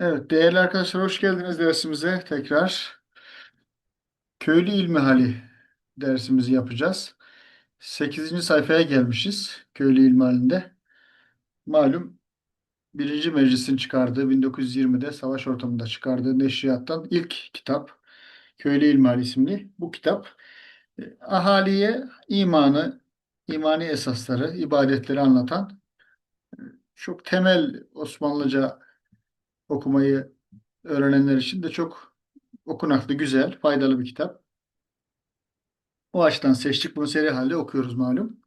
Evet, değerli arkadaşlar hoş geldiniz dersimize tekrar. Köylü İlmihali dersimizi yapacağız. Sekizinci sayfaya gelmişiz Köylü İlmihalinde. Malum birinci meclisin çıkardığı 1920'de savaş ortamında çıkardığı neşriyattan ilk kitap Köylü İlmihali isimli bu kitap e, ahaliye imanı, imani esasları, ibadetleri anlatan çok temel Osmanlıca okumayı öğrenenler için de çok okunaklı, güzel, faydalı bir kitap. O açıdan seçtik. Bunu seri halde okuyoruz malum.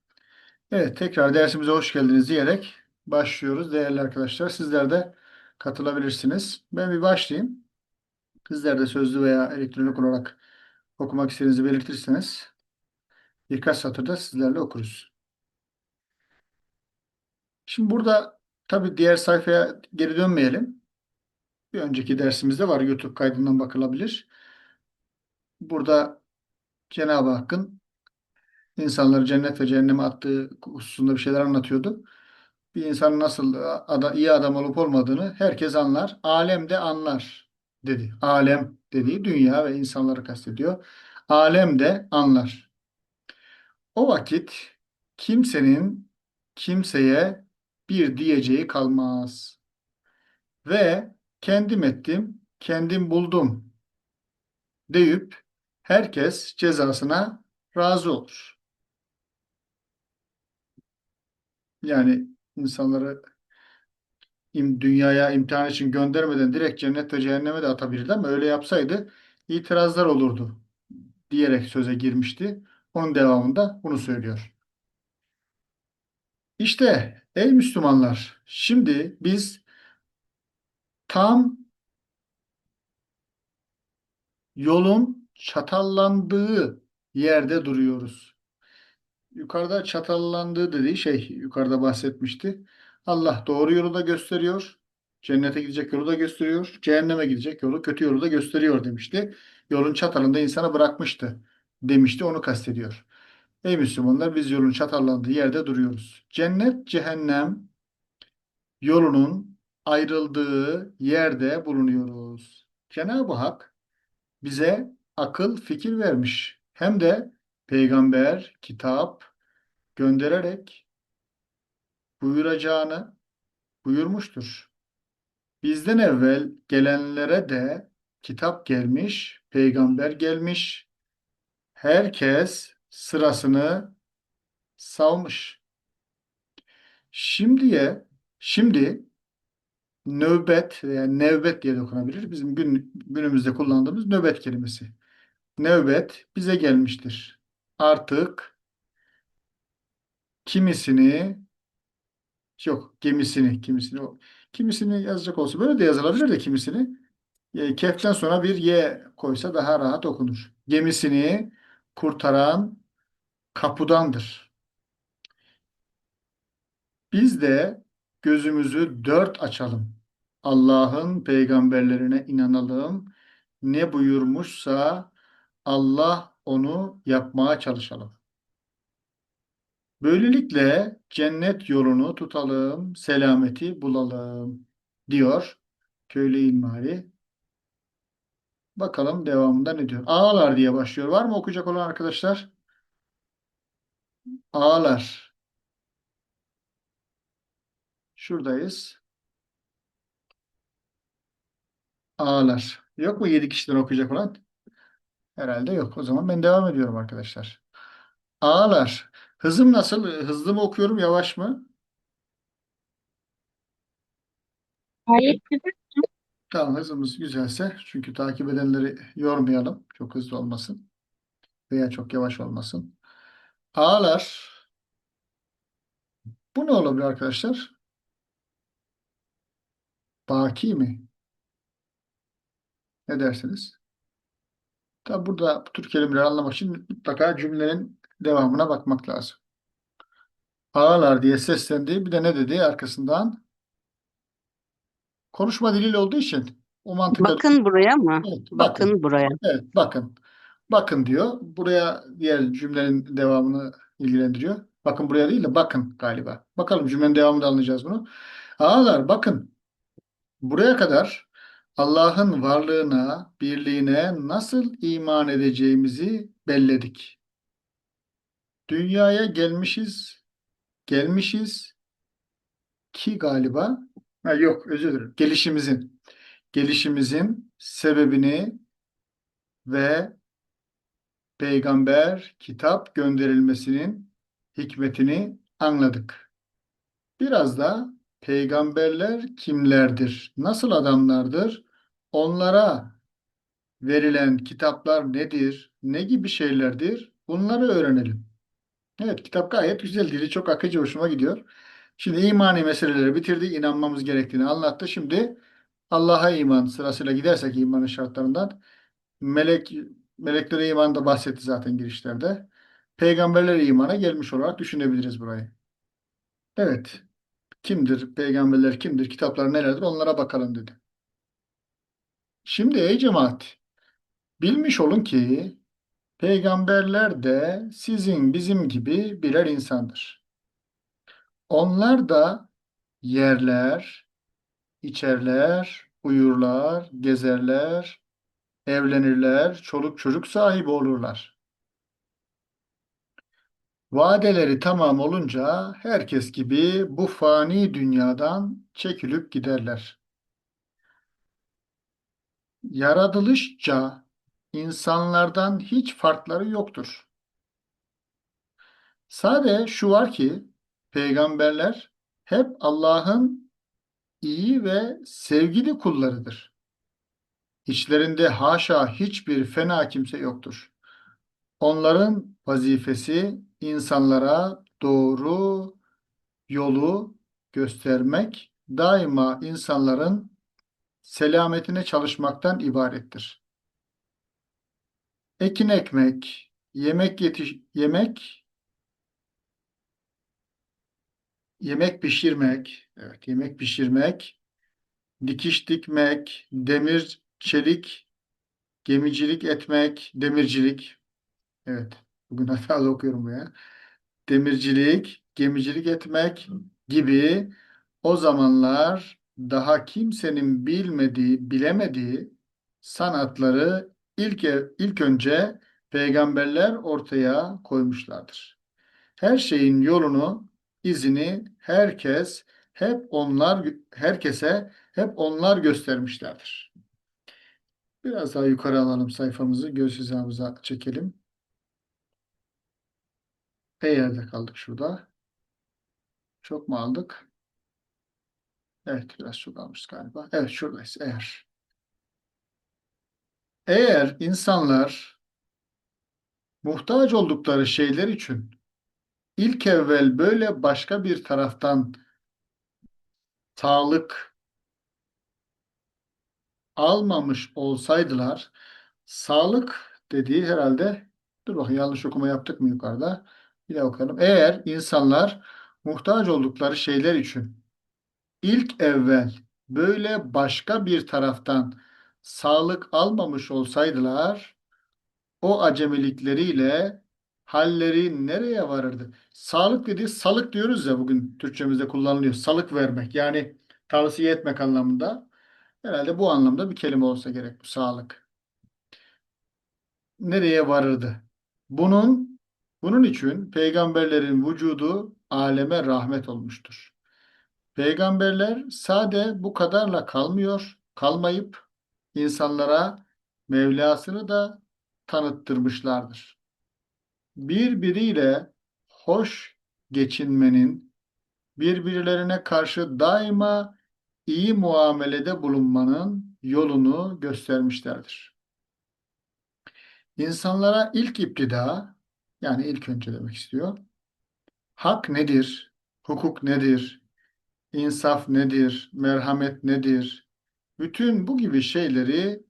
Evet, tekrar dersimize hoş geldiniz diyerek başlıyoruz değerli arkadaşlar. Sizler de katılabilirsiniz. Ben bir başlayayım. Sizler de sözlü veya elektronik olarak okumak istediğinizi belirtirseniz birkaç satırda sizlerle okuruz. Şimdi burada tabii diğer sayfaya geri dönmeyelim. Bir önceki dersimizde var. YouTube kaydından bakılabilir. Burada Cenab-ı Hakk'ın insanları cennet ve cehenneme attığı hususunda bir şeyler anlatıyordu. Bir insanın nasıl ada, iyi adam olup olmadığını herkes anlar. Alem de anlar dedi. Alem dediği dünya ve insanları kastediyor. Alem de anlar. O vakit kimsenin kimseye bir diyeceği kalmaz. Ve kendim ettim, kendim buldum deyip herkes cezasına razı olur. Yani insanları dünyaya imtihan için göndermeden direkt cennet ve cehenneme de atabilirdi ama öyle yapsaydı itirazlar olurdu diyerek söze girmişti. Onun devamında bunu söylüyor. İşte ey Müslümanlar şimdi biz tam yolun çatallandığı yerde duruyoruz. Yukarıda çatallandığı dediği şey yukarıda bahsetmişti. Allah doğru yolu da gösteriyor. Cennete gidecek yolu da gösteriyor. Cehenneme gidecek yolu, kötü yolu da gösteriyor demişti. Yolun çatalında insana bırakmıştı demişti. Onu kastediyor. Ey Müslümanlar biz yolun çatallandığı yerde duruyoruz. Cennet, cehennem yolunun ayrıldığı yerde bulunuyoruz. Cenab-ı Hak bize akıl, fikir vermiş. Hem de peygamber, kitap göndererek buyuracağını buyurmuştur. Bizden evvel gelenlere de kitap gelmiş, peygamber gelmiş. Herkes sırasını savmış. Şimdiye, şimdi nöbet veya nevbet diye de okunabilir. Bizim gün, günümüzde kullandığımız nöbet kelimesi. Nöbet bize gelmiştir. Artık kimisini yok gemisini kimisini kimisini yazacak olsa böyle de yazılabilir de kimisini e, keften sonra bir y koysa daha rahat okunur. Gemisini kurtaran kapıdandır. Biz de gözümüzü dört açalım. Allah'ın peygamberlerine inanalım. Ne buyurmuşsa Allah onu yapmaya çalışalım. Böylelikle cennet yolunu tutalım, selameti bulalım diyor köylü İlmihali. Bakalım devamında ne diyor? Ağlar diye başlıyor. Var mı okuyacak olan arkadaşlar? Ağlar. Şuradayız. Ağlar. Yok mu yedi kişiden okuyacak olan? Herhalde yok. O zaman ben devam ediyorum arkadaşlar. Ağlar. Hızım nasıl? Hızlı mı okuyorum, yavaş mı? Gayet güzel. Tamam hızımız güzelse çünkü takip edenleri yormayalım. Çok hızlı olmasın veya çok yavaş olmasın. Ağlar. Bu ne olabilir arkadaşlar? Baki mi? Ne dersiniz? Tabi burada bu tür kelimeleri anlamak için mutlaka cümlenin devamına bakmak lazım. Ağlar diye seslendi. Bir de ne dedi arkasından? Konuşma diliyle olduğu için o mantıkla Bakın buraya mı? Evet, bakın. Bakın buraya. Evet, bakın. Bakın diyor. Buraya diğer cümlenin devamını ilgilendiriyor. Bakın buraya değil de bakın galiba. Bakalım cümlenin devamında anlayacağız bunu. Ağalar bakın. Buraya kadar Allah'ın varlığına, birliğine nasıl iman edeceğimizi belledik. Dünyaya gelmişiz, gelmişiz ki galiba, ha yok özür dilerim, gelişimizin, gelişimizin sebebini ve peygamber, kitap gönderilmesinin hikmetini anladık. Biraz da peygamberler kimlerdir, nasıl adamlardır, onlara verilen kitaplar nedir, ne gibi şeylerdir, bunları öğrenelim. Evet, kitap gayet güzel, dili çok akıcı, hoşuma gidiyor. Şimdi imani meseleleri bitirdi, inanmamız gerektiğini anlattı. Şimdi Allah'a iman sırasıyla gidersek imanın şartlarından, melek meleklere iman da bahsetti zaten girişlerde. Peygamberlere imana gelmiş olarak düşünebiliriz burayı. Evet, kimdir, peygamberler kimdir, kitaplar nelerdir onlara bakalım dedi. Şimdi ey cemaat, bilmiş olun ki peygamberler de sizin bizim gibi birer insandır. Onlar da yerler, içerler, uyurlar, gezerler, evlenirler, çoluk çocuk sahibi olurlar. Vadeleri tamam olunca herkes gibi bu fani dünyadan çekilip giderler. Yaratılışça insanlardan hiç farkları yoktur. Sade şu var ki peygamberler hep Allah'ın iyi ve sevgili kullarıdır. İçlerinde haşa hiçbir fena kimse yoktur. Onların vazifesi insanlara doğru yolu göstermek, daima insanların selametine çalışmaktan ibarettir. Ekin ekmek, yemek yetiş yemek yemek pişirmek, evet yemek pişirmek, dikiş dikmek, demir, çelik, gemicilik etmek, demircilik. Evet, bugün hatalı okuyorum ya. Demircilik, gemicilik etmek gibi o zamanlar daha kimsenin bilmediği, bilemediği sanatları ilk ilk önce peygamberler ortaya koymuşlardır. Her şeyin yolunu, izini herkes hep onlar herkese hep onlar göstermişlerdir. Biraz daha yukarı alalım sayfamızı, göz hizamıza çekelim. E yerde kaldık şurada. Çok mu aldık? Evet, biraz almışız galiba. Evet, şuradayız. Eğer. Eğer insanlar muhtaç oldukları şeyler için ilk evvel böyle başka bir taraftan sağlık almamış olsaydılar, sağlık dediği herhalde, dur bakayım yanlış okuma yaptık mı yukarıda? Bir daha okuyalım. Eğer insanlar muhtaç oldukları şeyler için ilk evvel böyle başka bir taraftan sağlık almamış olsaydılar o acemilikleriyle halleri nereye varırdı? Sağlık dediği salık diyoruz ya bugün Türkçemizde kullanılıyor. Salık vermek yani tavsiye etmek anlamında. Herhalde bu anlamda bir kelime olsa gerek bu sağlık. Nereye varırdı? Bunun bunun için peygamberlerin vücudu aleme rahmet olmuştur. Peygamberler sade bu kadarla kalmıyor, kalmayıp insanlara Mevlasını da tanıttırmışlardır. Birbiriyle hoş geçinmenin, birbirlerine karşı daima iyi muamelede bulunmanın yolunu göstermişlerdir. İnsanlara ilk iptida, yani ilk önce demek istiyor, hak nedir, hukuk nedir, insaf nedir, merhamet nedir, bütün bu gibi şeyleri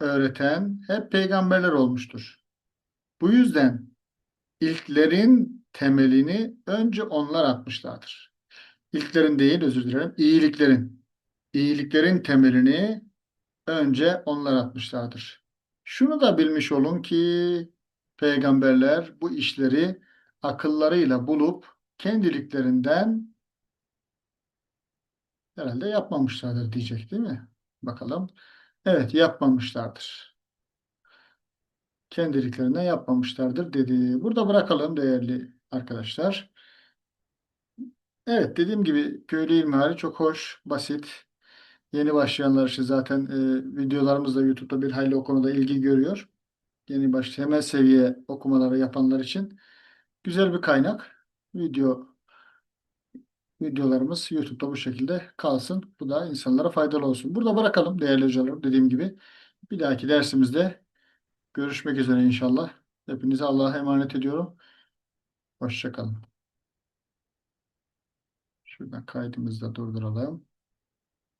öğreten hep peygamberler olmuştur. Bu yüzden ilklerin temelini önce onlar atmışlardır. İlklerin değil, özür dilerim, iyiliklerin. İyiliklerin temelini önce onlar atmışlardır. Şunu da bilmiş olun ki peygamberler bu işleri akıllarıyla bulup kendiliklerinden herhalde yapmamışlardır diyecek değil mi? Bakalım. Evet yapmamışlardır. Kendiliklerinden yapmamışlardır dedi. Burada bırakalım değerli arkadaşlar. Evet dediğim gibi köylü ilmihali çok hoş, basit. Yeni başlayanlar için zaten e, videolarımız da YouTube'da bir hayli o konuda ilgi görüyor. Yeni baş temel seviye okumaları yapanlar için güzel bir kaynak. Video videolarımız YouTube'da bu şekilde kalsın. Bu da insanlara faydalı olsun. Burada bırakalım değerli hocalarım dediğim gibi. Bir dahaki dersimizde görüşmek üzere inşallah. Hepinize Allah'a emanet ediyorum. Hoşça kalın. Şuradan kaydımızı da durduralım.